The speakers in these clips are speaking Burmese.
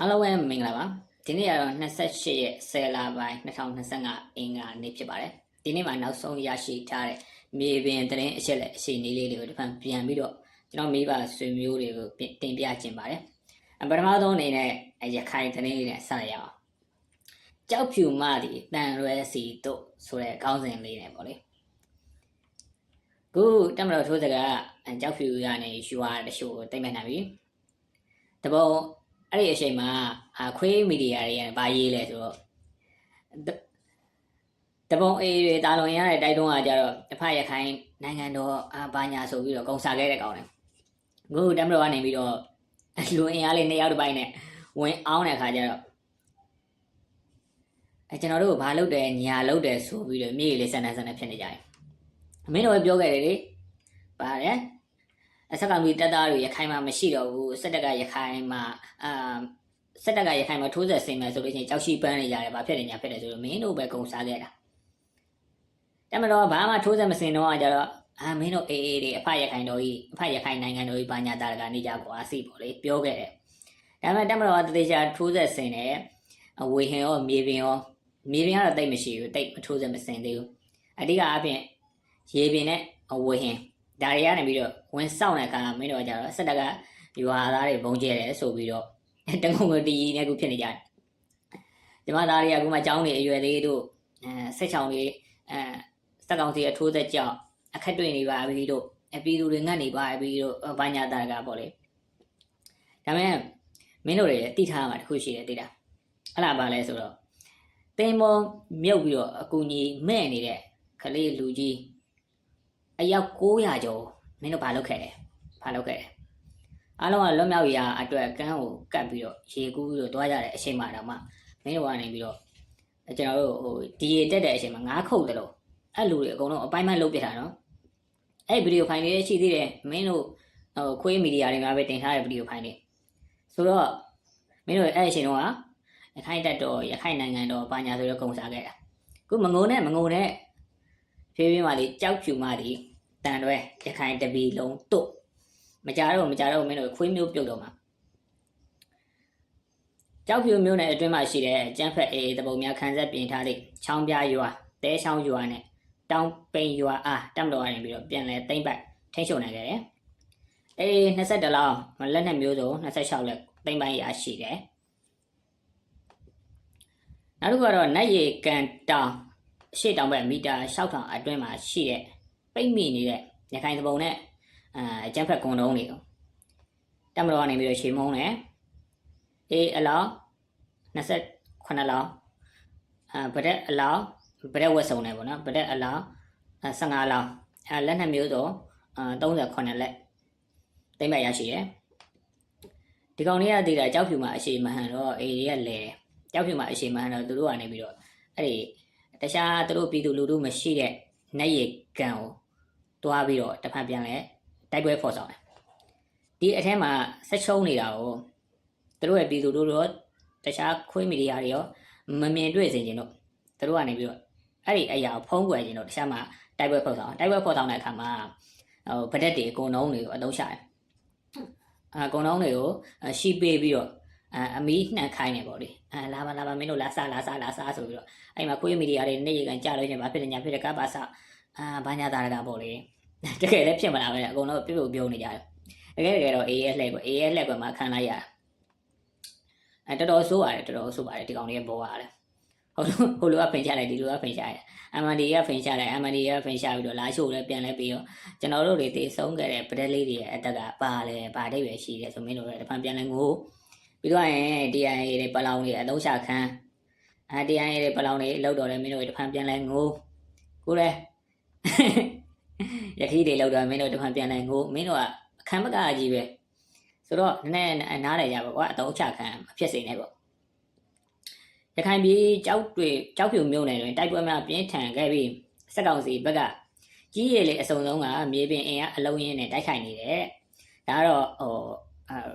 အားလုံးပဲမင်္ဂလာပါဒီနေ့ကတော့28ရက်10လပိုင်း2025အင်္ဂါနေ့ဖြစ်ပါတယ်ဒီနေ့မှာနောက်ဆုံးရရှိထားတဲ့မြေပြင်သတင်းအချက်လက်အချိန်လေးလေးတွေကိုတစ်ဖန်ပြန်ပြီးတော့ကျွန်တော်မိဘဆွေမျိုးတွေကိုပြင်တင်ပြခြင်းပါတယ်အပထမဆုံးအနေနဲ့ရခိုင်သတင်းလေးနဲ့ဆက်ရအောင်ကြောက်ဖြူမသည်တန်ရွဲစီတို့ဆိုတဲ့ခေါင်းစဉ်လေးနဲ့ပေါ့လေခုတက်မတော်ထိုးစကားကြောက်ဖြူကနေယူရတဲ့ရှိုးကိုတိတ်မှန်နိုင်ပြီတပုံ အဲ့ဒီအချိန်မှာအခွေးမီဒီယာတွေကဘာရေးလဲဆိုတော့တပုံအေးတွေတာလွန်ရတဲ့တိုက်တွန်းကကြတော့တစ်ဖက်ရခိုင်နိုင်ငံတော်အာဘာညာဆိုပြီးတော့ဂုံစားခဲ့တဲ့ကောင်တယ်ခုတမတော်ကနေပြီးတော့လူအင်အားလေးနှစ်ယောက်တစ်ပိုင်းနဲ့ဝင်အောင်တဲ့အခါကျတော့အဲကျွန်တော်တို့ကဘာလုပ်တယ်ညာလုပ်တယ်ဆိုပြီးတော့မြေလေးဆန်ဆန်ဆန်ဖြစ်နေကြတယ်အမင်းတို့ပဲပြောခဲ့တယ်လေပါတယ်အ စက်ကမီတက်သားတွေရခိုင်မှာမရှိတော့ဘူးစက်တက်ကရခိုင်မှာအာစက်တက်ကရခိုင်မှာထိုးဆက်ဆင်မယ်ဆိုလို့ချင်းကြောက်ရှိပန်းနေကြတယ်ဘာဖြစ်နေညာဖြစ်တယ်ဆိုတော့မင်းတို့ပဲကုံစားခဲ့တာတမတော်ဘာမှထိုးဆက်မစင်တော့ကြတော့အာမင်းတို့အေးအေးတွေအဖရခိုင်တော်ကြီးအဖရခိုင်နိုင်ငံတော်ကြီးဘာညာတာကနေကြကွာစီပေါ့လေပြောခဲ့တယ်ဒါပေမဲ့တမတော်ကတတိချာထိုးဆက်ဆင်တယ်ဝေဟင်ရောမြေပြင်ရောမြေပြင်ကတော့တိတ်မရှိဘူးတိတ်မထိုးဆက်မစင်သေးဘူးအဓိကအပြင်ရေပြင်နဲ့ဝေဟင် ဒါတွေကနေပြီးတော့ဝင်စောင့်တဲ့အခါမင်းတို့ကကြတော့စက်တက်ကရွာသားတွေဘုံကျဲတယ်ဆိုပြီးတော့တကုံကတီးနဲ့ခုဖြစ်နေကြတယ်ဒီမှာသားတွေကအခုမှចောင်းနေအရွယ်လေးတို့အဲဆက်ချောင်းတွေအဲစက်ကောင်စီအထိုးသက်ကြောင့်အခက်တွေ့နေပါပြီတို့အပြည်သူတွေငတ်နေပါပြီတို့ဘာညာတာကပေါ့လေဒါမဲ့မင်းတို့တွေတိထားမှာတခုရှိတယ်တိတာအဲ့ဒါဘာလဲဆိုတော့တင်းမောမြုပ်ပြီးတော့အကူကြီးမဲ့နေတဲ့ကလေးလူကြီး အယောက်900ကျော်မင်းတို့ဘာလုပ်ခဲ့လဲဘာလုပ်ခဲ့လဲအားလုံးကလွတ်မြောက်ရာအတွက်ကန်းကိုကတ်ပြီးတော့ရေကူးပြီးတော့တွားကြတဲ့အချိန်မှတော့မှမင်းတို့ကနေပြီးတော့ကျွန်တော်တို့ဟိုဒီရေတက်တဲ့အချိန်မှာငါးခုတ်တယ်လို့အဲ့လူတွေအကုန်လုံးအပိုင်းပိုင်းလုပ်ပြတာနော်အဲ့ဗီဒီယိုဖိုင်လေးရှိသေးတယ်မင်းတို့ဟိုခွေးမီဒီယာတွေမှာပဲတင်ထားတဲ့ဗီဒီယိုဖိုင်လေးဆိုတော့မင်းတို့အဲ့အချိန်တော့ရခိုင်တက်တော်ရခိုင်နိုင်ငံတော်ပါညာဆိုတော့ကုံစားခဲ့တာခုမငုံနဲ့မငုံနဲ့ ဖြည်းဖြည်းမှလေးကြောက်ဖြူမှလေးတန်တွဲရခိုင်တပီလုံးတုတ်မကြတော့မကြတော့မင်းတို့ခွေးမျိုးပြုတ်တော့မှာကြောက်ဖြူမျိုးနဲ့အတွင်းမှာရှိတဲ့ကျန်းဖက်အေးတပုံများခန်းဆက်ပြင်ထားတဲ့ချောင်းပြားရွာတဲချောင်းရွာနဲ့တောင်ပိန်ရွာအားတက်မတော်ကနေပြီးတော့ပြန်လဲတိမ့်ပိုက်ထိန်းချုပ်နိုင်ခဲ့တယ်အေး22လောင်းလက်နဲ့မျိုးစုံ26လက်တိမ့်ပိုက်ရရှိတယ်နောက်တစ်ခုကတော့နတ်ရီကန်တောင် ရှေ့တောင်ဘက်မီတာ6000အတွင်းမှာရှိတဲ့ပိတ်မိနေတဲ့ရခိုင်သဘုံနဲ့အဲကျန်းဖက်ကွန်တုံးတွေကိုတက်မတော်ကနေပြီးတော့ရှေမုံးတယ်အေးအလောင်း28လောင်းအဲဗရက်အလောင်းဗရက်ဝက်စုံတယ်ပေါ့နော်ဗရက်အလောင်း15လောင်းအဲလက်နှစ်မျိုးစုံ38လက်တိမ့်မဲ့ရရှိတယ်ဒီကောင်လေးကတည်တာကြောက်ဖြူမှာအရှိမဟန်တော့အေးတွေကလဲကြောက်ဖြူမှာအရှိမဟန်တော့သူတို့ကနေပြီးတော့အဲ့ဒီ တခြားသူတို့ပြည်သူလူထုမရှိတဲ့နက်ရည်ကန်ကိုတွားပြီးတော့တစ်ဖက်ပြန်လဲတိုက်ပွဲဖော်ဆောင်တယ်ဒီအထက်မှာဆက်ချုံနေတာကိုသူတို့ရဲ့ပြည်သူတို့ရောတခြားခွေးမီဒီယာတွေရောမမြင်တွေ့စေချင်တော့သူတို့ကနေပြီးတော့အဲ့ဒီအရာကိုဖုံးကွယ်ချင်တော့တခြားမှာတိုက်ပွဲဖော်ဆောင်တိုက်ပွဲဖော်ဆောင်တဲ့အခါမှာဟိုဗဒက်တွေအကုန်လုံးတွေကိုအသုံးချတယ်အကုန်လုံးတွေကိုရှီပေးပြီးတော့ အမီးနှံခိုင်းနေပေါ့လေအဲလာပါလာပါမင်းတို့လာစားလာစားလာစားဆိုပြီးတော့အဲ့မှာခွေးမီဒီယာတွေနေရကန်ကြလို့ချင်းဘာဖြစ်နေညာဖြစ်တဲ့ကပါစအာဘာညာတာကပေါ့လေတကယ်လည်းဖြစ်မလာပဲအကုန်လုံးပြုတ်ပြုတ်ပြုံးနေကြတယ်တကယ်တကယ်တော့ AS လက်ကွ AS လက်ကွမှာခံလိုက်ရအဲတော်တော်ဆိုးပါတယ်တော်တော်ဆိုးပါတယ်ဒီကောင်လေးပေါ်ရတယ်ဟုတ်လို့ဟိုလိုကဖိန်ချလိုက်ဒီလိုကဖိန်ချရတယ်အမန်ဒီကဖိန်ချလိုက်အမန်ဒီကဖိန်ချပြီးတော့လာချို့လည်းပြန်လဲပြီးတော့ကျွန်တော်တို့တွေတည်ဆုံးခဲ့တဲ့ပဒက်လေးတွေရဲ့အတက်ကပါလဲပါတိတ်ပဲရှိတယ်ဆိုမင်းတို့လည်းတစ်ဖန်ပြန်လဲငို ပြီးတော့ရင် DIA တွေပလောင်တွေအသုံးချခံအဲ DIA တွေပလောင်တွေလောက်တော့လဲမင်းတို့တစ်ဖန်ပြန်လဲငိုကိုလဲရခိတွေလောက်တော့မင်းတို့တစ်ဖန်ပြန်လဲငိုမင်းတို့ကအခမ်းမကကြီးပဲဆိုတော့နည်းနည်းနားလဲကြပါကွာအသုံးချခံမဖြစ်စေနဲ့ပေါ့ရခိုင်ပြည်ကြောက်တွေကြောက်ဖြူမြို့နယ်တွင်တိုက်ပွဲများပြင်းထန်ခဲ့ပြီးစက်ကောင်စီဘက်ကကြီးရည်လေအစုံဆုံးကမြေပြင်အင်အားအလုံးရင်းနဲ့တိုက်ခိုက်နေတယ်ဒါကတော့ဟို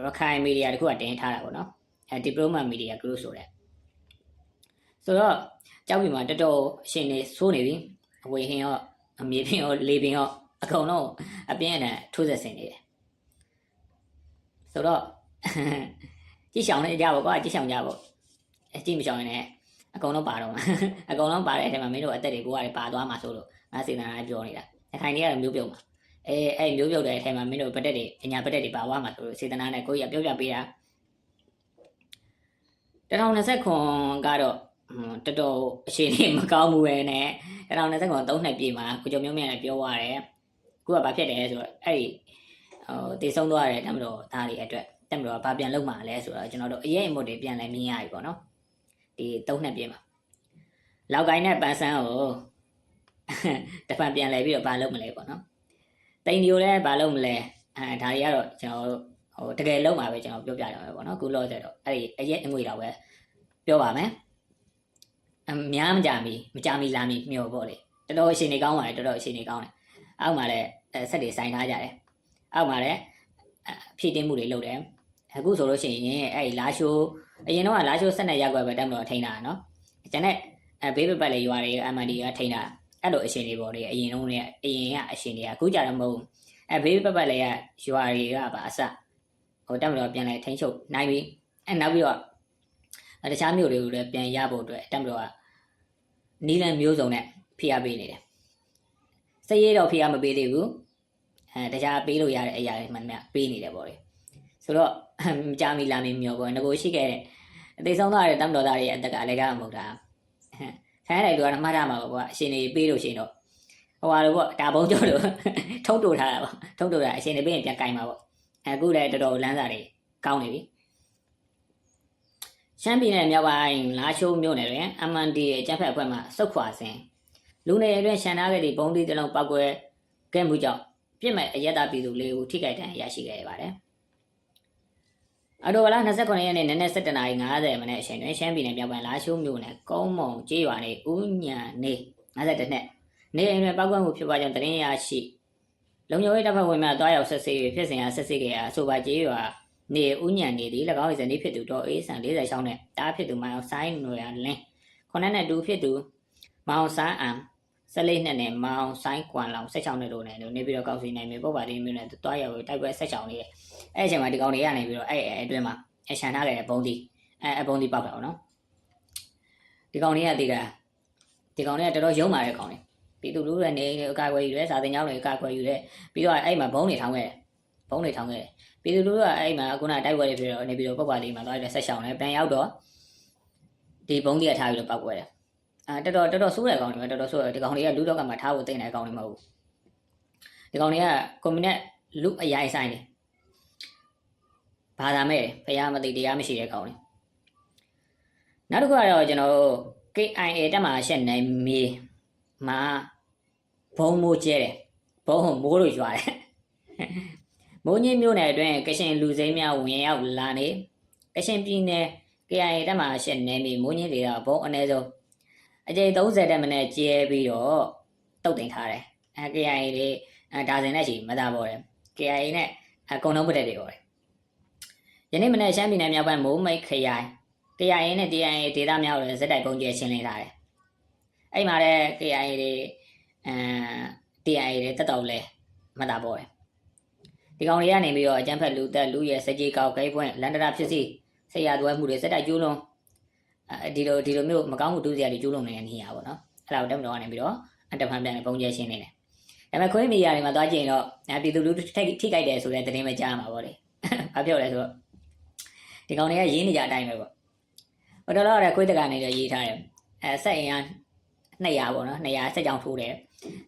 ရခိုင်မီဒီယာတခုကတင်ထားတာပေါ့နော်အဲဒီပရိုမာမီဒီယာဂရုဆိုတဲ့ဆိုတော့ကြောက်ဖြူမှာတော်တော်အရှင်နေစိုးနေပြီအဝေဟင်းရောအမြေပြင်ရောလေပြင်ရောအကုန်လုံးအပြင်းအထန်ထိုးဆက်ဆင်နေတယ်ဆိုတော့ကြည့်ရှောင်နေကြပါကွာကြည့်ရှောင်ကြပါအကြည့်မရှောင်ရင်လည်းအကုန်လုံးပါတော့မှာအကုန်လုံးပါတဲ့အချိန်မှာမင်းတို့အသက်တွေကိုကလည်းပါသွားမှာဆိုလို့ငါစေတနာနဲ့ပြောနေတာအခိုင်ကြီးကတော့မျိုးပြုတ်မှာ အဲအဲ့မျိုးပြုတ်တဲ့အချိန်မှာမင်းတို့ပတက်တွေအညာပတက်တွေပါသွားမှာဆိုလို့စေတနာနဲ့ကိုကြီးကပြောပြပေးတာ1020ခွန်ကတော့တော်တော်အရှိန်မကောင်းဘူးပဲနဲ့1020ခွန်3နှစ်ပြည့်မှာကိုကျော်မျိုးမြတ်လည်းပြောသွားတယ်ကိုကဘာဖြစ်တယ်ဆိုတော့အဲ့ဒီဟိုတည်ဆုံးသွားတယ်တမတော်သားတွေအတွက်တမတော်ကဘာပြန်လုပ်မှာလဲဆိုတော့ကျွန်တော်တို့အရေးအမှုတွေပြန်လဲမြင်ရပြီပေါ့နော်ဒီ3နှစ်ပြည့်မှာလောက်ကိုင်းနဲ့ပန်းစန်းကိုတပံပြန်လဲပြီးတော့ဘာလုပ်မလဲပေါ့နော် တိန်ဒီကိုလည်းဘာလုပ်မလဲအဲဒါတွေကတော့ကျွန်တော်တို့ဟိုတကယ်လုံးမှာပဲကျွန်တော်ပြောပြရမှာပေါ့နော်ခုလောဆယ်တော့အဲ့ဒီအရက်အငွေတော့ပဲပြောပါမယ်အများမကြမီမကြမီလာမီမြို့ပေါ့လေတော်တော်အရှင်နေကောင်းပါလေတော်တော်အရှင်နေကောင်းတယ်အောက်မှာလည်းအဲဆက်တွေဆိုင်ထားကြတယ်အောက်မှာလည်းအဖြည့်တင်းမှုတွေလုပ်တယ်အခုဆိုလို့ရှိရင်အဲ့ဒီလာရှိုးအရင်တော့ကလာရှိုးဆက်နေရက်ွက်ပဲတက်မလို့ထိန်းတာနော်ကျန်တဲ့အဲဘေးပပတ်လေရွာတွေ MND ကထိန်းတာ အဲ့လိုအရှင်တွေပေါ့လေအရင်လုံးတွေအရင်ကအရှင်တွေကအခုကြတော့မဟုတ်ဘူးအဲဘေးပတ်ပတ်လေးကရွာတွေကပါအစဟိုတက်မတော်ပြန်လဲထိန်းချုပ်နိုင်ပြီအဲနောက်ပြီးတော့အဲတခြားမျိုးတွေကိုလည်းပြန်ရဖို့အတွက်တက်မတော်ကနီလန်မျိုးစုံနဲ့ဖိအားပေးနေတယ်စက်ရေးတော့ဖိအားမပေးသေးဘူးအဲတခြားပေးလို့ရတဲ့အရာတွေမှန်မှန်ပေးနေတယ်ပေါ့လေဆိုတော့မကြမီလာမီမျိုးပေါ့ငကိုရှိခဲ့တဲ့အသေးဆုံးသွားတဲ့တက်မတော်သားတွေရဲ့အသက်ကလည်းကမဟုတ်တာ ခိုင်းလိုက်တော့မှတ်ရမှာပေါ့ကွာအရှင်တွေပေးလို့ရှိရင်တော့ဟိုဟာလိုပေါ့ဒါဘုံကျော်လို့ထုံးတူထားတာပေါ့ထုံးတူတာအရှင်တွေပေးရင်ပြန်ကင်ပါပေါ့အခုလည်းတော်တော်လမ်းစာတွေကောင်းနေပြီရှမ်းပြည်နယ်မြောက်ပိုင်းလာရှိုးမြို့နယ်တွင် MND ရဲ့ကျန်းဖက်အဖွဲ့မှစုတ်ခွာစဉ်လူနေအတွင်းရှန်ထားခဲ့သည့်ဘုံဒီတစ်လုံးပောက်ကွဲခဲ့မှုကြောင့်ပြစ်မဲ့အရက်သားပြည်သူလေးဦးထိခိုက်ဒဏ်ရာရရှိခဲ့ပါတယ် အော်တိုဝလာ29ရက်နေ့နနက်7:50မိနစ်အချိန်တွင်ရှမ်းပြည်နယ်မြောက်ပိုင်းလာရှိုးမြို့နယ်ကုန်းမုံကျေးရွာနေဦးညံနေ52နှစ်နေအိမ်တွင်ပောက်ကွဲမှုဖြစ်ပွားကြောင်းသတင်းရရှိလုံခြုံရေးတပ်ဖွဲ့ဝင်များတွားရောက်ဆက်ဆေး၍ဖြစ်စဉ်အားဆက်ဆေးခဲ့ရာအဆိုပါကျေးရွာနေဦးညံနေသည်၎င်း၏ဇနီးဖြစ်သူတော်အေးဆန်46နှစ်တားဖြစ်သူမောင်ဆိုင်နွေရလင်းခုနှစ်နှစ်တူဖြစ်သူမောင်ဆန်းအံ14နှစ်နဲ့မောင်ဆိုင်ကွမ်လောင်16နှစ်တို့နဲ့နေပြီးတော့ကောက်စီနိုင်မြေပုပ္ပါတိမျိုးနဲ့တွားရောက်တိုက်ပွဲဆက်ချောင်းလေး အဲ့အချိန်မှာဒီကောင်တွေကနေပြီးတော့အဲ့အတွင်းမှာအရှန်ထားခဲ့တဲ့ဘုံဒီအဲအဘုံဒီပောက်တာပေါ့နော်ဒီကောင်တွေကတည်တာဒီကောင်တွေကတော်တော်ရုံးမာတဲ့ကောင်တွေပြည်သူလူထုရဲ့နေအကာအကွယ်ယူရဲစာတင်ကြောင်းတွေအကာအကွယ်ယူရဲပြီးတော့အဲ့မှာဘုံတွေထောင်းခဲ့တယ်ဘုံတွေထောင်းခဲ့တယ်ပြည်သူလူထုကအဲ့မှာခုနတိုက်ပွဲတွေဖြစ်တော့နေပြီးတော့ပုပ္ပါတိမှာသွားပြီးဆက်ချောင်းတယ်ပြန်ရောက်တော့ဒီဘုံတွေကထားပြီးတော့ပောက်ကွဲတယ်အဲတော်တော်တော်တော်ဆိုးတဲ့ကောင်တွေပဲတော်တော်ဆိုးတယ်ဒီကောင်တွေကလူတော့ကမှထားဖို့တိတ်နေတဲ့ကောင်တွေမဟုတ်ဘူးဒီကောင်တွေကကွန်မြူနစ်လူအရိုင်ဆိုင်တွေ ဘာသာမဲ့ဖះမသိတရားမရှိတဲ့ကောင်လေနောက်တစ်ခုကတော့ကျွန်တော်တို့ KIA တက်မှာရှက်နိုင်မီမှာဘုံမိုးကျဲတယ်ဘုံမိုးလို့ရွာတယ်မိုးညင်းမျိုးနယ်အတွင်းကရှင်လူစိမ်းများဝင်ရောက်လာနေကရှင်ပြည်နယ် KIA တက်မှာရှက်နိုင်မီမိုးညင်းတွေကဘုံအနည်းဆုံးအကြိမ်30တက်မနဲ့ကျဲပြီးတော့တုတ်တင်ထားတယ်အဲ KIA တွေအဲဒါဇင်နဲ့ရှိမသားပေါ်တယ် KIA နဲ့အကုန်လုံးပတက်တွေပေါ်တယ် ယနေ့မနေ့ရှမ်းပြည်နယ်မြောက်ပိုင်းမိုးမိတ်ခရိုင် KIA နဲ့ TIA ဒေသများကိုလည်းဇက်တိုက်ပုံကျဲရှင်းလင်းထားတယ်။အဲ့မှာလည်း KIA တွေအဲ TIA တွေတက်တော်လဲမှတ်တာပေါ့တယ်။ဒီကောင်တွေကနေပြီးတော့အကြမ်းဖက်လူသက်လူရဲစကြေးကောက်ဂိတ်ပွင့်လန်ဒရာဖြစ်စီဆေးရသွဲမှုတွေဇက်တိုက်ကျူးလွန်အဲဒီလိုဒီလိုမျိုးမကောင်းမှုတူးစရာတွေကျူးလွန်နေတဲ့နေရာပေါ့နော်။အဲ့ဒါကိုတက်မတော်ကနေပြီးတော့အတက်ဖန်ပြန်ပုံကျဲရှင်းနေတယ်။ဒါပေမဲ့ခွေးမီယာတွေမှာသွားကြည့်ရင်တော့ပြည်သူလူထုထိထိကြိုက်တယ်ဆိုတဲ့သတင်းပဲကြားမှာပေါ့လေ။ဘာပြောလဲဆိုတော့ ဒီကောင်တွေကရေးနေကြအတိုင်းပဲပေါ့ဟိုတော်တော့လည်းခွေးတကနေတော့ရေးထားတယ်အဲဆက်အင်အား200ပေါ့နော်200ဆက်ကြောင်ထိုးတယ်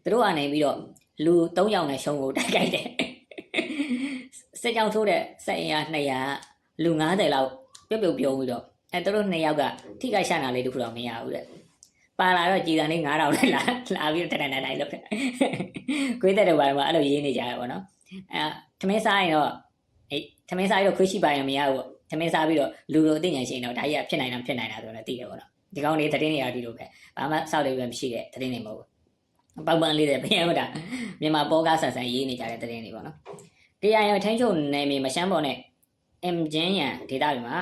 သူတို့ကနေပြီးတော့လူ3ယောက်နဲ့ရှုံးကိုတိုက်ခိုက်တယ်ဆက်ကြောင်ထိုးတဲ့ဆက်အင်အား200လူ90လောက်ပြုတ်ပြုတ်ပြုံးပြီးတော့အဲသူတို့2ယောက်ကထိခိုက်ရှာနာလေးတခုတော့မရဘူးတဲ့ပါလာတော့ကြည်တန်လေး9000နဲ့လာလာပြီးတတန်တန်တိုင်းလုပ်တယ်ခွေးတဲ့တော့ဘာမှအဲ့လိုရေးနေကြတယ်ပေါ့နော်အဲသမင်းစားရင်တော့အေးသမင်းစားရင်တော့ခွေးရှိပါရင်မရဘူးပေါ့ သမင်းစားပြီးတော့လူလိုအသိဉာဏ်ရှိရင်တော့ဒါကြီးကဖြစ်နိုင်တာဖြစ်နိုင်တာဆိုတော့သိတယ်ပေါ့နော်ဒီကောင်လေးသတင်းတွေကဒီလိုပဲဘာမှစောက်လေးပဲမရှိတဲ့သတင်းတွေမဟုတ်ဘူးပောက်ပန်းလေးတွေဘယ်မှာဒါမြန်မာပေါ်ကားဆန်ဆန်ရေးနေကြတဲ့သတင်းတွေပေါ့နော်တရားရထင်းချုပ်နယ်မြေမရှမ်းပေါ်နဲ့အမ်ဂျင်းရန်ဒေတာတွေမှာ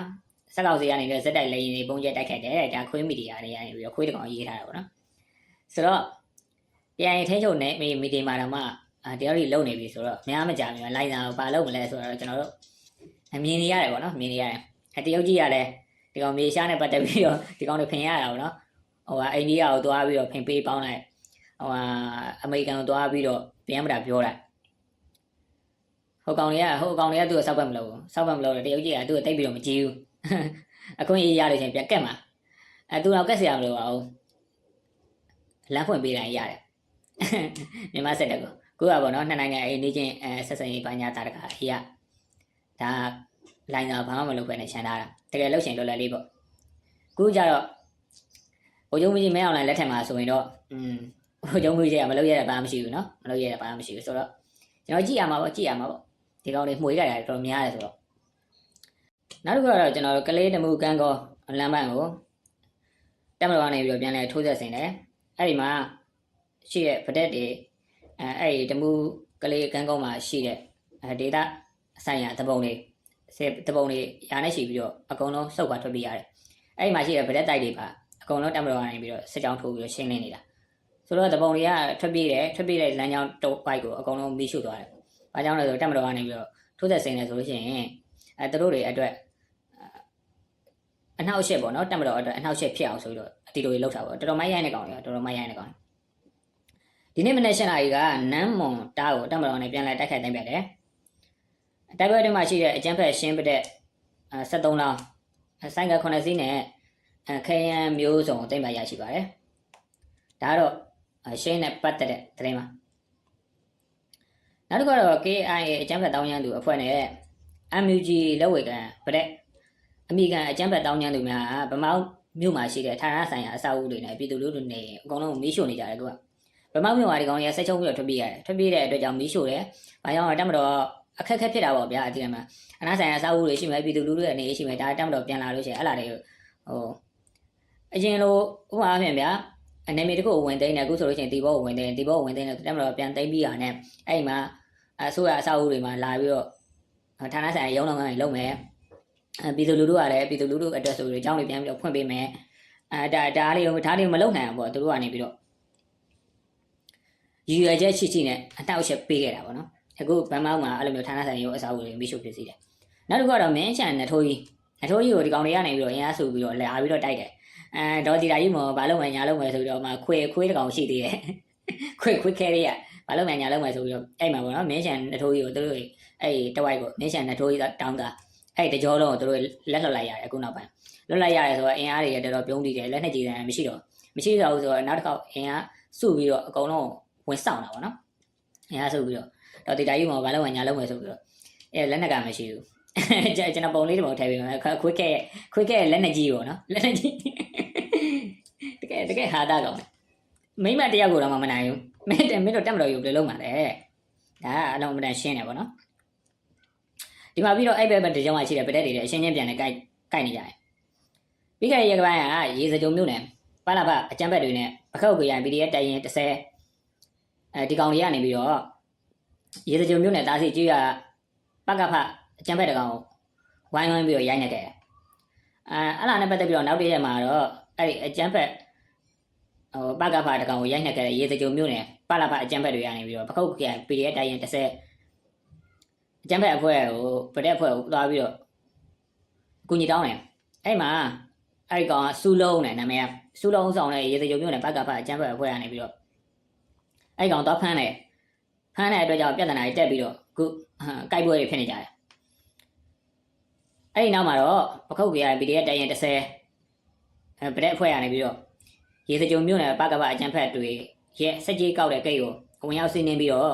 စက်ကောက်စီကနေလည်းစက်တိုက်လေရင်တွေပုံကျက်တိုက်ခတ်တယ်တဲ့ဒါခွေးမီဒီယာတွေကနေပြီးတော့ခွေးတကောင်ရေးထားတာပေါ့နော်ဆိုတော့တရားရထင်းချုပ်နယ်မြေမီဒီယာမှာတော့မှအာတရားတွေလုံနေပြီဆိုတော့များမကြမြင်လိုက်တာကိုဘာလုပ်မလဲဆိုတော့ကျွန်တော်တို့အ မြင်နေရတယ်ပေါ့နော်မြင်နေရတယ်အဲတရုတ်ကြီးကလည်းဒီကောင်မြေရှားနဲ့ပတ်သက်ပြီးတော့ဒီကောင်တွေဖင်ရတာပေါ့နော်ဟိုကအိန္ဒိယကိုသွားပြီးတော့ဖင်ပေးပေါင်းလိုက်ဟိုကအမေရိကန်ကိုသွားပြီးတော့ပြန်မတာပြောလိုက်ဟိုကောင်တွေကဟိုကောင်တွေကသူ့ကိုစောက်ပတ်မလို့ဘူးစောက်ပတ်မလို့တရုတ်ကြီးကသူ့ကိုတိတ်ပြီးတော့မကြည့်ဘူးအခွင့်အရေးရလို့ချင်းပြန်ကက်မှာအဲသူတော့ကက်စရာမလိုပါဘူးလမ်းဖွင့်ပေးတိုင်းရတယ်မြန်မာစစ်တပ်ကိုကိုကပေါ့နော်နှစ်နိုင်ငံအိနေချင်းအဲဆက်ဆံရေးပညာတာတကာအေးရ ဒါလိုင်းသာဘာမှမလုပ်ပဲနဲ့ခြံထားတာတကယ်လှုပ်ရှင်လွတ်လပ်လေးပေါ့ခုကြတော့ဟိုကျုံကြီးမဲအောင်လိုင်းလက်ထက်မှာဆိုရင်တော့อืมဟိုကျုံကြီးကမလုပ်ရတဲ့ဘာမှမရှိဘူးเนาะမလုပ်ရတဲ့ဘာမှမရှိဘူးဆိုတော့ကျွန်တော်ကြည့်ရမှာပေါ့ကြည့်ရမှာပေါ့ဒီကောင်လေးမှွေကြတာတော်တော်များတယ်ဆိုတော့နောက်တစ်ခုကတော့ကျွန်တော်ကလေးတမှုကန်းကောလမ်းပိုင်းကိုတက်မတော်နေပြီးတော့ပြန်လဲထိုးဆက်စင်တယ်အဲ့ဒီမှာရှိတဲ့ဗဒက်တွေအဲအဲ့ဒီတမှုကလေးကန်းကောမှာရှိတဲ့အဲဒေတာ ဆိုင်ရာတပုံတွေစေတပုံတွေရာနဲ့ရှိပြီးတော့အကုန်လုံးစုပ်ခွာထွက်ပြေးရတယ်အဲ့ဒီမှာရှိတဲ့ဗဒက်တိုက်တွေပါအကုန်လုံးတက်မတော်နေပြီးတော့စစ်ကြောင်းထိုးပြီးတော့ရှင်းလင်းနေတာဆိုတော့တပုံတွေကထွက်ပြေးတယ်ထွက်ပြေးတဲ့လမ်းကြောင်းတုပ်ပိုက်ကိုအကုန်လုံးမိရှုသွားတယ်။ဘာကြောင့်လဲဆိုတော့တက်မတော်ကနေပြီးတော့ထိုးသက်စိန်နေဆိုလို့ရှိရင်အဲသူတို့တွေအတွက်အနှောက်အယှက်ပေါ့နော်တက်မတော်အတွက်အနှောက်အယှက်ဖြစ်အောင်ဆိုပြီးတော့အတီတို့တွေလောက်တာပေါ့တော်တော်မိုင်းရိုင်းနေကောင်တွေတော်တော်မိုင်းရိုင်းနေကောင်ဒီနေ့မနေ့ရှင်းလာကြီးကနန်းမွန်တားကိုတက်မတော်နဲ့ပြန်လဲတိုက်ခိုက်တိုင်းပြတယ်။ တိုက်ပွဲတွေမှာရှိတဲ့အကျန်းဖက်ရှင်းပတဲ့အဲ73လောင်းဆိုင်က9စီးနဲ့အဲခရမ်းမျိုးစုံတိမ့်ပါရရှိပါတယ်။ဒါကတော့ရှင်းနဲ့ပတ်သက်တဲ့သတင်းပါနောက်တစ်ခုကတော့ KIA အကျန်းဖက်တောင်းရန်သူအဖွဲ့နဲ့ MUG လက်ဝေကန်ဗတဲ့အမိကန်အကျန်းဖက်တောင်းရန်သူများဗမောက်မြို့မှာရှိတဲ့ဌာနဆိုင်ရာအဆောက်အဦတွေနဲ့ပြည်သူလူထုနေအကုန်လုံးမီးရှို့နေကြတယ်သူကဗမောက်မြို့မှာဒီကောင်ကြီးဆက်ချုံပြီးတော့ထွက်ပြေးရတယ်ထွက်ပြေးတဲ့အတွက်ကြောင့်မီးရှို့တယ်။ဘာကြောင့်လဲတက်မတော် အခက်အခဲဖြစ်တာပေါ့ဗျာအဒီမှာအနာဆိုင်ရာအဆောက်အဦတွေရှိမယ်ပြည်သူလူထုရဲ့အနေရှိမယ်ဒါတက်မတော်ပြန်လာလို့ရှိရင်အဲ့လာတွေဟိုအရင်လိုဥပမာအဖြစ်ဗျာအနေမီတခုဝင်သိမ်းတယ်အခုဆိုလို့ရှိရင်ဒီဘောကိုဝင်သိမ်းဒီဘောကိုဝင်သိမ်းတယ်တက်မတော်ပြန်သိမ်းပြီးရတဲ့အဲ့ဒီမှာအစိုးရအဆောက်အဦတွေမှာလာပြီးတော့ဌာနဆိုင်ရာရုံးတော်ကနေလုပ်မယ်အဲပြည်သူလူထုကလည်းပြည်သူလူထုအတွက်ဆိုပြီးအကြောင်းတွေပြန်ပြီးတော့ဖွင့်ပေးမယ်အဲဒါဒါလေးကိုဒါလေးမလုပ်နိုင်အောင်ပေါ့သူတို့ကနေပြီးတော့ရည်ရွယ်ချက်ရှိရှိနဲ့အတောက်အချက်ပေးခဲ့တာပေါ့နော် အခုဗန်မောက်မှာအဲ့လိုမျိုးဌာနဆိုင်ရာရုံးအဆောက်အဦတွေမိရှုဖြစ်စီတယ်နောက်တစ်ခုကတော့မင်းချန်နထိုးကြီးနထိုးကြီးကိုဒီကောင်တွေကနေပြီးတော့အင်အားစုပြီးတော့လာပြီးတော့တိုက်တယ်အဲဒေါ်တီတာကြီးမောဘာလုပ်မှညာလုပ်မှဆိုပြီးတော့မှခွေခွေးတကောင်ရှိသေးတယ်ခွေခွေးခဲလေးကဘာလုပ်မှညာလုပ်မှဆိုပြီးတော့အဲ့မှာပေါ့နော်မင်းချန်နထိုးကြီးကိုသူတို့အဲ့တဝိုက်ကိုမင်းချန်နထိုးကြီးတောင်းတာအဲ့တကြောလုံးကိုသူတို့လက်လွတ်လိုက်ရတယ်အခုနောက်ပိုင်းလွတ်လိုက်ရတယ်ဆိုတော့အင်အားတွေတော်တော်ပြုံးတည်တယ်လက်နဲ့ကြည်တယ်မရှိတော့မရှိတော့ဘူးဆိုတော့နောက်တစ်ခေါက်အင်အားစုပြီးတော့အကုန်လုံးဝင်ဆောင်တာပေါ့နော်အင်အားစုပြီးတော့ ဒေါ်တီတာကြီးမောဘာလုပ်မှညာလုပ်မှဆိုပြီးတော့အဲလက်နက်ကမရှိဘူးကျွန်တော်ပုံလေးတွေပုံထည့်ပေးမယ်ခွေးကဲခွေးကဲလက်နဲ့ကြီးပေါ့နော်လက်နဲ့ကြီးတကယ်တကယ်ဟာတာကောင်မိမတယောက်ကိုတော့မနိုင်ဘူးမင်းတက်မင်းတို့တက်မလို့ယူဘယ်လိုလုပ်မှာလဲဒါကအလုံးမတန်ရှင်းတယ်ပေါ့နော်ဒီမှာပြီးတော့အဲ့ဘက်ဘက်တကြောင်မှရှိတယ်ပတက်တွေလည်းအရှင်းချင်းပြန်နေကြိုက်ကြိုက်နေကြတယ်ပြီးခဲ့တဲ့ရက်ကပိုင်းကရေစကြုံမြို့နယ်ပါလာဖအကြမ်းဘက်တွေနဲ့ပခောက်ကိုရရင် PDF တိုင်ရင်30အဲဒီကောင်တွေကနေပြီးတော့ ရေစကြုံမြို့နယ်တားစီကျွရပကဖအကျံဖက်တကောင်ဝိုင်းဝိုင်းပြီးတော့ရိုက်နေတယ်အဲအဲ့လာနဲ့ပတ်သက်ပြီးတော့နောက်တစ်ရက်မှာတော့အဲ့ဒီအကျံဖက်ဟိုပကဖတကောင်ကိုရိုက်နေခဲ့တဲ့ရေစကြုံမြို့နယ်ပလာဖအကျံဖက်တွေကနေပြီးတော့ပခုတ်က PDF တိုင်ရင်30အကျံဖက်အဖွဲ့ကိုဗတဲ့အဖွဲ့ကိုသွားပြီးတော့ကုညီတောင်းတယ်အဲ့မှာအဲ့ဒီကောင်ကစူလုံးနဲ့နာမည်ကစူလုံးဆောင်တဲ့ရေစကြုံမြို့နယ်ပကဖအကျံဖက်အဖွဲ့ကနေပြီးတော့အဲ့ကောင်တော့ဖမ်းတယ် ဖမ်းတဲ့အတွက်ကြောင့်ပြဿနာတွေတက်ပြီးတော့ခုကြိုက်ပွဲတွေဖြစ်နေကြတယ်အဲ့ဒီနောက်မှာတော့ပခုတ်ကြီးရ PDF တိုင်ရင်30အဲဗတဲ့အဖွဲ့ရနေပြီးတော့ရေစကြုံမြို့နယ်ပကပအကျန်းဖက်တွေရဲ့စက်ကြီးကောက်တဲ့ကိတ်ကိုဝင်ရောက်စီးနှင်းပြီးတော့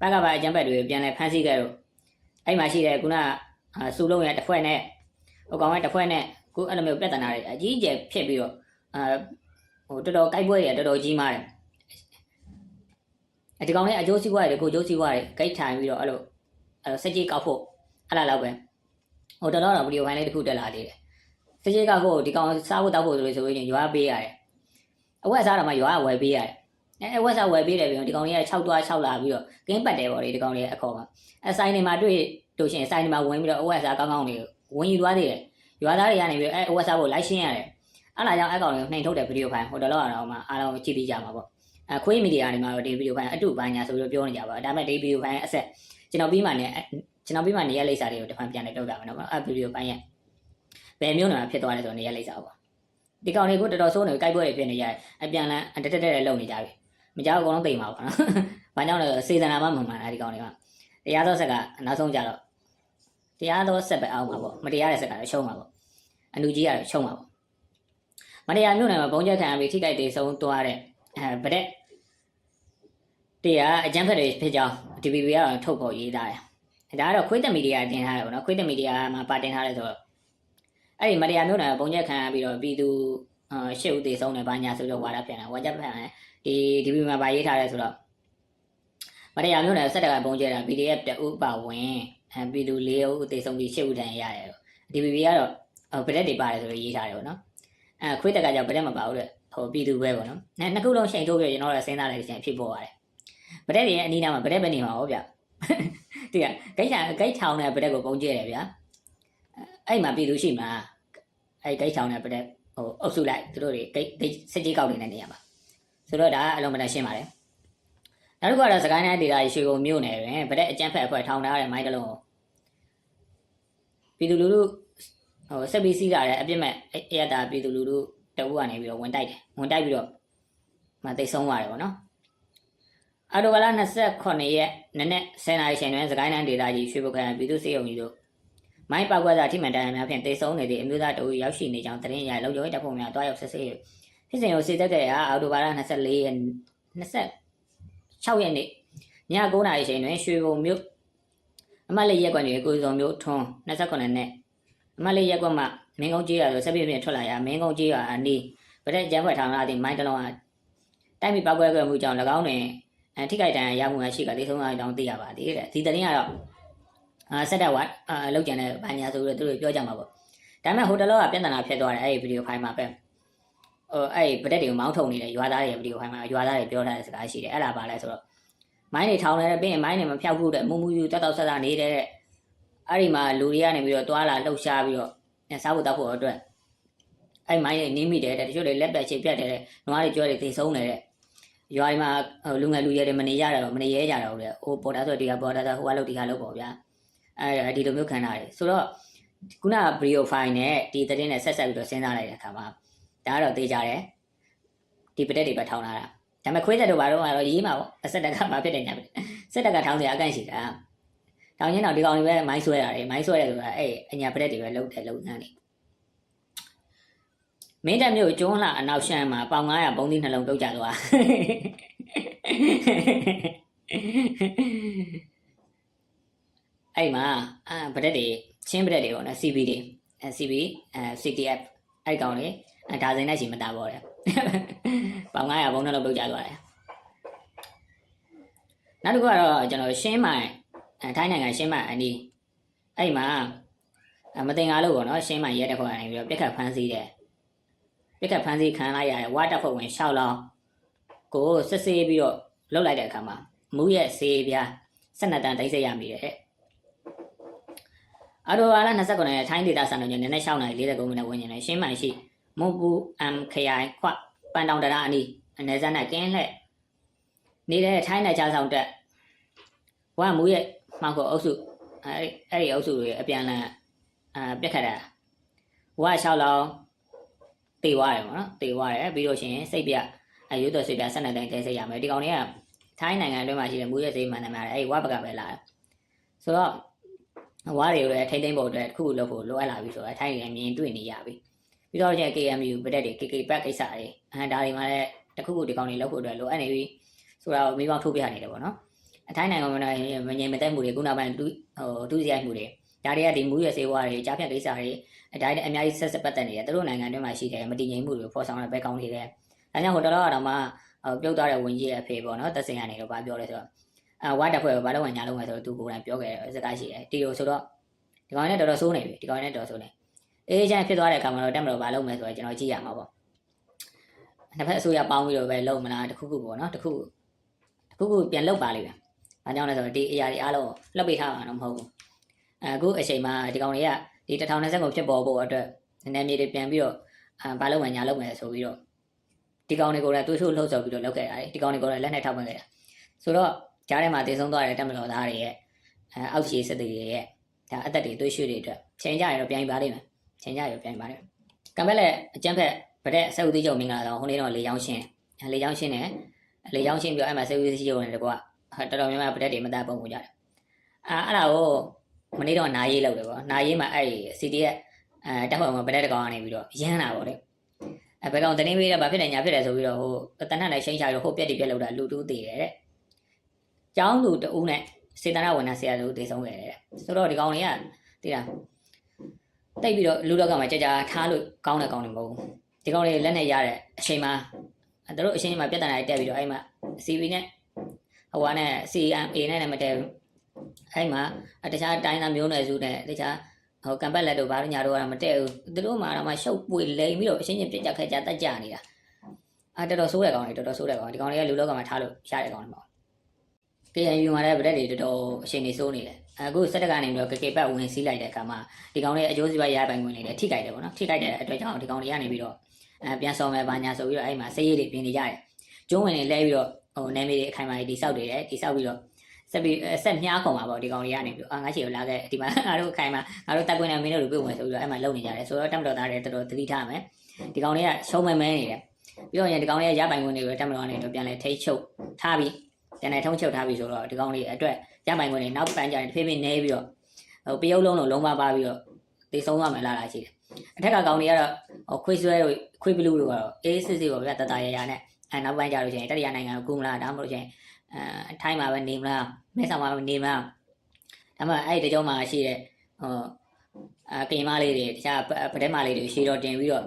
ပကပအကျန်းဖက်တွေပြန်လဲဖမ်းဆီးခဲ့တော့အဲ့မှာရှိတဲ့ခုနစူလုံးရတစ်ဖွဲ့နဲ့ဟိုကောင်ကတစ်ဖွဲ့နဲ့ခုအဲ့လိုမျိုးပြဿနာတွေအကြီးအကျယ်ဖြစ်ပြီးတော့အာဟိုတော်တော်ကြိုက်ပွဲတွေတော်တော်ကြီးမားတယ်အဲ ဒီကောင်လေးအကျိုးစီးပွားတွေကိုအကျိုးစီးပွားတွေဂိတ်ထိုင်ပြီးတော့အဲ့လိုအဲ့လိုစက်ကြီးကောက်ဖို့အဲ့လားလောက်ပဲဟိုတော်တော်တော့ဗီဒီယိုဖိုင်လေးတစ်ခုတက်လာသေးတယ်စကြေးကကိုဒီကောင်စားဖို့တောက်ဖို့ဆိုလို့ဆိုရင်ရွာပေးရတယ်အဝက်စားတော့မှရွာကဝယ်ပေးရတယ်အဲအဝက်စားဝယ်ပေးတယ်ပြီးတော့ဒီကောင်လေးက6သွား6လာပြီးတော့ကင်းပတ်တယ်ပေါ့လေဒီကောင်လေးအခေါ်မှာအဆိုင်တွေမှာတွေ့လို့ရှိရင်ဆိုင်တွေမှာဝင်ပြီးတော့အဝက်စားကောင်းကောင်းလေးဝင်ယူသွားသေးတယ်ရွာသားတွေကနေပြီးအဲအဝက်စားဖို့လိုက်ရှင်းရတယ်အဲ့လာကြောင့်အကောင်လေးနှိမ်ထုတ်တဲ့ဗီဒီယိုဖိုင်ဟိုတော်တော့တော့မှအားလုံးကြည့်ပြီးကြမှာပေါ့ အခွေးမီဒီယာတွေမှာတော့ဒီဗီဒီယိုဖိုင်အတူပိုင်းညာဆိုပြီးပြောနေကြပါဒါပေမဲ့ဒီဗီဒီယိုဖိုင်အဆက်ကျွန်တော်ပြီးမှလည်းကျွန်တော်ပြီးမှနေရလိမ့်စာတွေကိုတစ်ဖန်ပြန်လဲပြောပြမယ်နော်အဲ့ဗီဒီယိုပိုင်းရဲ့ဘယ်မျိုးနယ်မှာဖြစ်သွားလဲဆိုတော့နေရာလိမ့်စာပေါ့ဒီကောင်တွေကတော်တော်ဆိုးနေကြိုက်ပွဲတွေဖြစ်နေကြတယ်အပြန်လန်းတက်တက်တက်လုံနေကြပြီမကြောက်အကုန်လုံးတိမ်ပါပေါ့နော်ဘာကြောင့်လဲစေတနာမှမမှန်တာဒီကောင်တွေကတရားသောဆက်ကနောက်ဆုံးကြတော့တရားသောဆက်ပဲအောင်ပါပေါ့မတရားတဲ့ဆက်ကတော့ရှုံးပါပေါ့အလူကြီးကတော့ရှုံးပါပေါ့မတရားမျိုးနယ်မှာဘုံချက်ခံပြီးထိကြိုက်တေဆုံးသွားတဲ့ အဲဗတဲ့တရားအကြမ်းဖက်တွေဖြစ်ကြောင်း DPP ကတော့ထုတ်ပေါ်ရေးထားတယ်ဒါကတော့ခွေးသက်မီဒီယာတင်ထားတယ်ပေါ့နော်ခွေးသက်မီဒီယာမှာပါတင်ထားတယ်ဆိုတော့အဲ့ဒီမတရားမျိုးနယ်ဘုံချက်ခံပြီးတော့ပြည်သူအာရှစ်ဦးတေဆုံးတယ်ဘာညာဆိုတော့ဝါဒပြန်တယ်ဝါကြပြန်တယ်ဒီ DPP မှာပါရေးထားတယ်ဆိုတော့မတရားမျိုးနယ်ဆက်တကဘုံချက်တာ PDF တအုပ်ပါဝင်အဲပြည်သူ၄ဦးတေဆုံးပြီးရှစ်ဦးတန်ရတယ်တော့ DPP ကတော့ဗရက်တွေပါတယ်ဆိုတော့ရေးထားတယ်ပေါ့နော်အဲခွေးတက်ကကြောင့်ဗရက်မပါဘူးတဲ့ ဟိုပြည်သူပဲပေါ့နော်နှစ်ခုလုံးရှိန်ထိုးပြီးကျွန်တော်တို့စဉ်းစားလိုက်တဲ့အချိန်ဖြစ်ပေါ်ရတယ်ဗရက်တွေရဲ့အနီးနားမှာဗရက်ပဲနေမှာဟောဗျတိကဂိတ်ချာဂိတ်ထောင်တဲ့ဗရက်ကိုပုံကျဲတယ်ဗျာအဲ့မှာပြည်သူရှိမှာအဲ့ဂိတ်ထောင်တဲ့ဗရက်ဟိုအုပ်စုလိုက်သူတို့တွေဂိတ်ဂိတ်စစ်ကြီးကောက်နေတဲ့နေရာမှာဆိုတော့ဒါကအလုံးမတန်ရှင်းပါတယ်နောက်တစ်ခုကတော့စကိုင်းတိုင်းဒေသကြီးရွှေဘုံမြို့နယ်တွင်ဗရက်အကြမ်းဖက်အဖွဲ့ထောင်ထားတဲ့မိုင်းတလုံးကိုပြည်သူလူထုဟိုဆက်ပြီးစီးလာတဲ့အပြစ်မဲ့အရတာပြည်သူလူထု တအုပ်ကနေပြီးတော့ဝင်တိုက်တယ်ဝင်တိုက်ပြီးတော့မသိဆုံးသွားတယ်ပေါ့နော်အော်တိုဘာလ29ရက်နေ့နဲ့10နာရီချိန်တွင်စကိုင်းတိုင်းဒေသကြီးရွှေဘုတ်ခရိုင်ပြည်သူ့စေယုံကြီးတို့မိုင်းပောက်ကွက်စာထိမှန်တရားများဖြင့်တေဆုံးနေသည့်အမျိုးသားတအုပ်ရောက်ရှိနေကြောင်းသတင်းရလုံခြုံရေးတပ်ဖွဲ့များတွားရောက်ဆက်ဆေး၍ဖြစ်စဉ်ကိုစစ်သက်တဲ့အားအော်တိုဘာလ24ရက်26ရက်နေ့ည9နာရီချိန်တွင်ရွှေဘုံမြို့အမတ်လေးရက်ကွက်တွင်ကိုစုံမြို့ထွန်း29နှစ်အမတ်လေးရက်ကွက်မှ မင်းကုန်းကြီးရသို့ဆက်ပြည့်ပြည့်ထွက်လာရာမင်းကုန်းကြီးရအနီးဗတဲ့ကျန်းဖွက်ထောင်လာသည့်မိုင်းတလုံးအားတိုက်မိပောက်ကွက်ကွက်မှုကြောင့်၎င်းတွင်အဲထိခိုက်တန်ရမှုရရှိကလေးဆုံးအောင်တောင်းသိရပါသေးတယ်ဒီတရင်ကတော့အာဆက်တက်ဝတ်အာလောက်ကျန်တဲ့ဘာညာဆိုပြီးတော့သူတို့ပြောကြမှာပေါ့ဒါပေမဲ့ဟိုတလောကပြဿနာဖြစ်သွားတယ်အဲ့ဒီဗီဒီယိုဖိုင်မှာပဲဟိုအဲ့ဒီဗတက်တွေကိုမောင်းထုံနေတဲ့ရွာသားတွေဗီဒီယိုဖိုင်မှာရွာသားတွေပြောထားတဲ့စကားရှိတယ်အဲ့ဒါပါလဲဆိုတော့မိုင်းတွေထောင်နေတယ်ပြီးရင်မိုင်းတွေမဖြောက်ဘူးတဲ့မူမူယူတက်တော့ဆက်ဆက်နေတဲ့တဲ့အဲ့ဒီမှာလူတွေကနေပြီးတော့တွာလာလှုပ်ရှားပြီးတော့ စားဖို့တောက်ဖို့အတွက်အဲ့မိုင်းတွေနင်းမိတယ်တဲ့တချို့တွေလက်ပြချေပြတ်တယ်တဲ့နွားတွေကြွဲတွေသိဆုံးတယ်တဲ့ရွာဒီမှာဟိုလူငယ်လူရဲတွေမနေရတော့မနေရဲကြတော့လေဟိုပေါ်တာဆိုဒီကပေါ်တာဆိုဟိုကလောက်ဒီကလောက်ပေါ့ဗျာအဲဒီလိုမျိုးခံရတယ်ဆိုတော့ခုနက brio file နဲ့ဒီသတင်းနဲ့ဆက်ဆက်ပြီးတော့စဉ်းစားလိုက်တဲ့အခါမှာဒါကတော့သိကြတယ်ဒီပတက်တွေပဲထောင်းလာတာဒါပေမဲ့ခွေးသက်တို့ဘာတော့ကတော့ရေးမှာပေါ့အဆက်တက်ကမှဖြစ်တယ်ညာပဲစက်တက်ကထောင်းစရာအကန့်ရှိတာ ထောင်းချင်းတော့ဒီကောင်တွေပဲမိုင်းဆွဲတာလေမိုင်းဆွဲတယ်ဆိုတာအဲ့အညာပတက်တွေပဲလုံးတယ်လုံးနှမ်းနေမင်းတက်မျိုးကျွန်းလှအနောက်ရှမ်းမှာပေါင်900ပုံးသီးနှလုံးတုတ်ကြသွားအဲ့မှာအာဗရက်တွေချင်းဗရက်တွေပေါ့နော် CB တွေအဲ CB အဲ CTF အဲ့ကောင်လေအဲဒါစိန်နဲ့ရှိမတာပေါ့လေပေါင်900ဘုံနှလုံးပြုတ်ကြသွားတယ်နောက်တစ်ခုကတော့ကျွန်တော်ရှင်းမိုင်အဲ ထိုင်းနိုင်ငံရှင်းမိုင်အနီးအဲ့မှာအမတင်ကားလို့ပေါ့နော်ရှင်းမိုင်ရဲတဲ့ခေါက်ကနေပြီးတော့ပြက်ခတ်ဖမ်းဆီးတယ်ပြက်ခတ်ဖမ်းဆီးခံလိုက်ရတယ်ဝါတက်ဖွဲ့ဝင်6လောင်းကိုစစ်ဆေးပြီးတော့လှုပ်လိုက်တဲ့အခါမှာမူးရဲ့ဆေးပြား12တန်တိတ်ဆက်ရမိတယ်တဲ့အော်တိုဘာလ29ရက်ထိုင်းဒေသစံတော်ညနေနဲ့6နာရီ49မိနစ်ဝန်းကျင်နဲ့ရှင်းမိုင်ရှိမွန်ပူအမ်ခရိုင်ခွပန်တောင်တရအနီးအနေစမ်းနဲ့ကင်းလှဲ့နေတဲ့ထိုင်းနယ်ခြားဆောင်တက်ဝမ်မူရဲ့ မှောက်ကိုအုပ်စုအဲ့အဲ့ဒီအုပ်စုတွေအပြန်လန်အာပြက်ခတ်တာဝါ6လောင်းတေသွားတယ်ပေါ့နော်တေသွားတယ်ပြီးတော့ရှင်စိတ်ပြအရွတ်တော်စိတ်ပြ12တန်းတဲစိတ်ရမယ်ဒီကောင်တွေကထိုင်းနိုင်ငံအတွင်းမှာရှိတဲ့မူရဲ့စိတ်မှန်တယ်များတယ်အဲ့ဒီဝါပကပဲလာတယ်ဆိုတော့ဝါတွေကိုလည်းထိမ့်သိမ့်ဖို့အတွက်တစ်ခုခုလုပ်ဖို့လိုအပ်လာပြီဆိုတော့ထိုင်းတွေအမြင်တွေ့နေရပြီပြီးတော့ကျန် KMU ပတက်တွေ KK back ကိစ္စတွေအဲဒါတွေမှာလည်းတစ်ခုခုဒီကောင်တွေလုပ်ဖို့အတွက်လိုအပ်နေပြီဆိုတာကိုမိဘထုတ်ပြနေတယ်ပေါ့နော် အထိုင်းနိုင်ငံမှာမငြိမ်မသက်မှုတွေခုနောက်ပိုင်းဟိုဒုစရိုက်မှုတွေဒါတွေကဒီမူရစေဝါတွေကြားဖြတ်ကိစ္စတွေအဲဒါတွေအများကြီးဆက်ဆက်ပတ်သက်နေတယ်သူတို့နိုင်ငံတွင်းမှာရှိတယ်မတည်ငြိမ်မှုတွေကိုဖော်ဆောင်တဲ့ဘက်ကောင်းတွေလည်းအဲကြောင့်ဟိုတော်တော်ကတော့မှပြုတ်သွားတဲ့ဝင်ကြီးရဲ့အဖေပေါ့နော်သက်စင်ရနေတော့ဗာပြောလဲဆိုတော့အဝါတက်ဖွဲ့ဘာလို့ဝင်ညာလုံးလဲဆိုတော့သူကိုယ်တိုင်ပြောခဲ့တဲ့စကားရှိတယ်တီရိုဆိုတော့ဒီကောင်နဲ့တော်တော်ဆိုးနေပြီဒီကောင်နဲ့တော်တော်ဆိုးနေအေးချမ်းဖြစ်သွားတဲ့အခါမှာတော့တက်မလို့ဘာလုပ်မလဲဆိုတော့ကျွန်တော်ကြည့်ရမှာပေါ့နှစ်ဖက်အစိုးရပေါင်းပြီးတော့ပဲလုပ်မလားတခုခုပေါ့နော်တခုတခုခုပြန်လုပ်ပါလိမ့်မယ် ဘာကြောင့်လဲဆိုတော့ဒီအရာတွေအားလုံးလှုပ်ပေးထားမှာတော့မဟုတ်ဘူးအခုအချိန်မှာဒီကောင်တွေကဒီ1020ကိုဖြစ်ပေါ်ဖို့အတွက်နည်းနည်းမြေတွေပြန်ပြီးတော့အာဘာလုပ်မှညာလုပ်မယ်ဆိုပြီးတော့ဒီကောင်တွေကိုလည်းတွေးထုတ်လှုပ်ဆော်ပြီးတော့လုပ်ခဲ့တာဒီကောင်တွေကိုလည်းလက်နဲ့ထောက်ပံ့ခဲ့တာဆိုတော့ကြားထဲမှာတည်ဆုံးသွားတဲ့တက်မလို့သားတွေရဲ့အောက်ခြေစက်တွေရဲ့ဒါအသက်တွေသွေးရွှေတွေအတွက်ချိန်ကြရင်တော့ပြန်ပါလိမ့်မယ်ချိန်ကြရပြန်ပါတယ်ကံပဲလက်အကျန်းဖက်ဗတဲ့ဆက်ဦးသေးချုပ်မင်္ဂလာတော့ဟိုနေ့တော့လေချောင်းရှင်းလေချောင်းရှင်းတယ်လေချောင်းရှင်းပြီးတော့အဲ့မှာဆက်ဦးသေးချုပ်နေတယ်ကွာ တော်တော်များများဗတဲ့တွေမတတ်ပုံကြတယ်အာအဲ့ဒါကိုမနေ့တော့နာရေးလောက်တယ်ပေါ့နာရေးမှာအဲ့ CDF အဲတက်ဖွဲ့မှာဗတဲ့တကောင်ကနေပြီးတော့ရမ်းတာပေါ့လေအဲဘယ်ကောင်တင်းပေးတော့ဘာဖြစ်တယ်ညာဖြစ်တယ်ဆိုပြီးတော့ဟိုတနတ်နဲ့ရှိန်ချပြီးဟိုပြက်တိပြက်လောက်တာလူတူးသေးတယ်တဲ့ကျောင်းသူတူးနဲ့စေတနာဝန်ထမ်းဆရာတို့တည်ဆုံးခဲ့တယ်တဲ့ဆိုတော့ဒီကောင်တွေကတည်တာတိတ်ပြီးတော့လူတော့ကမှကြာကြာထားလို့ကောင်းတဲ့ကောင်တွေမဟုတ်ဘူးဒီကောင်တွေလက်နဲ့ရတဲ့အချိန်မှာသူတို့အချိန်မှာပြဿနာတွေတက်ပြီးတော့အဲ့မှာ CV နဲ့ ဟိုကနဲ့ CMA နဲ့လည်းမတည့်ဘူးအဲ့မှာတခြားတိုင်းသားမျိုးနွယ်စုနဲ့တခြားဟိုကံပတ်လက်တို့ဘာလို့ညာတို့ကတော့မတည့်ဘူးသူတို့မှတော့မှရှုပ်ပွေလိမ်ပြီးတော့အချင်းချင်းပြစ်ကြခက်ကြတက်ကြနေတာအာတော်တော်ဆိုးတဲ့ကောင်တွေတော်တော်ဆိုးတဲ့ကောင်ဒီကောင်တွေကလူလောကမှာထားလို့ရတဲ့ကောင်တွေမဟုတ် KNU မှာလည်းဗရက်တွေတော်တော်အချိန်နေစိုးနေတယ်အခုစက်တကနေပြီးတော့ကကေပတ်ဝင်စီးလိုက်တဲ့အခါမှာဒီကောင်တွေအကျိုးစီးပွားရပိုင်ဝင်နေတယ်ထိကြိုက်တယ်ပေါ့နော်ထိကြိုက်တဲ့အတွက်ကြောင့်ဒီကောင်တွေကနေပြီးတော့အဲပြန်ဆောင်မယ်ဘာညာဆိုပြီးတော့အဲ့မှာစေးရည်တွေပြင်နေကြတယ်ကျုံးဝင်နေလဲပြီးတော့ ဟိုနာမည်တွေအခိုင်အမာတွေတိဆောက်နေတယ်တိဆောက်ပြီးတော့ဆက်ပြီးဆက်မြားကုန်ပါပေါ့ဒီကောင်တွေကနေပြီးအာငါချီကိုလာခဲ့ဒီမှာငါတို့အခိုင်အမာငါတို့တက်ကွင်းနဲ့မင်းတို့တွေပြုတ်ဝင်ဆိုပြီးတော့အဲ့မှာလုံနေကြတယ်ဆိုတော့တက်မတော်သားတွေတော်တော်သတိထားမယ်ဒီကောင်တွေကရှုံးမဲမဲနေတယ်ပြီးတော့ရင်ဒီကောင်တွေကရပိုင်ဝင်တွေကိုတက်မတော်ကနေတော့ပြန်လဲထိတ်ချုပ်ထားပြီးတန်တဲ့ထုံးချုပ်ထားပြီဆိုတော့ဒီကောင်လေးအတွက်ရပိုင်ခွင့်တွေနောက်ပန်းကြရင်တစ်ဖြည်းဖြည်းနေပြီးတော့ဟိုပယုတ်လုံးလုံးလုံးပါပါပြီးတော့သိဆုံးသွားမယ်လားလားရှိတယ်အထက်ကကောင်တွေကတော့ဟိုခွေးဆွဲတို့ခွေးဘလူးတို့ကတော့အေးစစ်စစ်ပေါ့ဗျာတတရရနဲ့ အဲနောက်ပိုင်းကြလို့ရှိရင်တတိယနိုင်ငံကိုကူးမလားဒါမှမဟုတ်လို့ရှိရင်အဲထိုင်းမှာပဲနေမလားမဲဆောက်မှာပဲနေမလားဒါမှအဲ့ဒီတကြောမှာရှိတဲ့ဟိုအာကင်မလေးတွေတခြားပဒဲမလေးတွေရှေးတော့တင်ပြီးတော့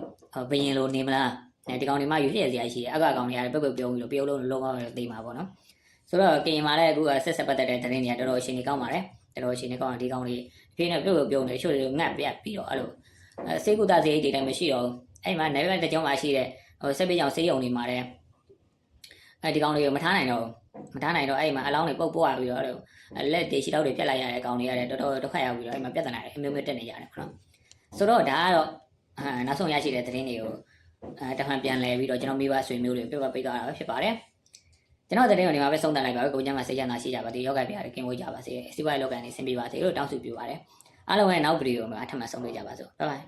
ဘယင်လိုနေမလားအဲဒီကောင်တွေမှယူရစရာရှိတယ်အကကောင်တွေကလည်းပုတ်ပုတ်ပြုံးပြီးတော့ပယုတ်လုံးလုံးပါပဲသိမှာပေါ့နော်ဆိုတော့ကရင်မှာလည်းအခုဆက်ဆက်ပတ်သက်တဲ့သတင်းတွေကတော်တော်အရှင်ကြီးကောင်းပါတယ်တော်တော်အရှင်ကြီးကောင်းဒီကောင်လေးပြင်းနေပြုတ်ပြုတ်နေချို့တွေငတ်ပြတ်ပြီးတော့အဲ့လိုစေကုသစေးတွေလည်းမရှိတော့အဲ့မှာနယ်ဘက်တစ်ကြောင်းမှာရှိတဲ့ဟိုဆက်ပေးကြောင်စေးရုံတွေမှာလည်း အဲဒီကောင်လေးကိုမထားနိုင်တော့မထားနိုင်တော့အဲ့မှာအလောင်းတွေပုတ်ပွားပြီးတော့လက်တွေရှိတော့တွေပြက်လိုက်ရတဲ့ကောင်တွေရတယ်တော်တော်ဒုက္ခရောက်ပြီးတော့အဲ့မှာပြဿနာတွေအမျိုးမျိုးတက်နေကြတယ်ခနော်ဆိုတော့ဒါကတော့အာနောက်ဆုံးရရှိတဲ့သတင်းတွေကိုအဲတခါပြန်လဲပြီးတော့ကျွန်တော်မိဘဆွေမျိုးတွေပြတ်ပိတ်သွားတာဖြစ်ပါတယ်ကျွန်တော်တဲ့တဲ့ဒီမှာပဲဆုံးသတ်လိုက်ပါပဲကိုကျမ်းမှာစိတ်ချမ်းသာရှိကြပါစေယောဂပြရတယ်ကင်ဝေးကြပါစေစီးပွားရေးလောကန်နေဆင်ပြေပါစေလို့တောင်းဆိုပြုပါတယ်အားလုံးရဲ့နောက်ဗီဒီယိုမှာအထပ်မှဆုံးတွေ့ကြပါစို့ဘိုင်ဘိုင်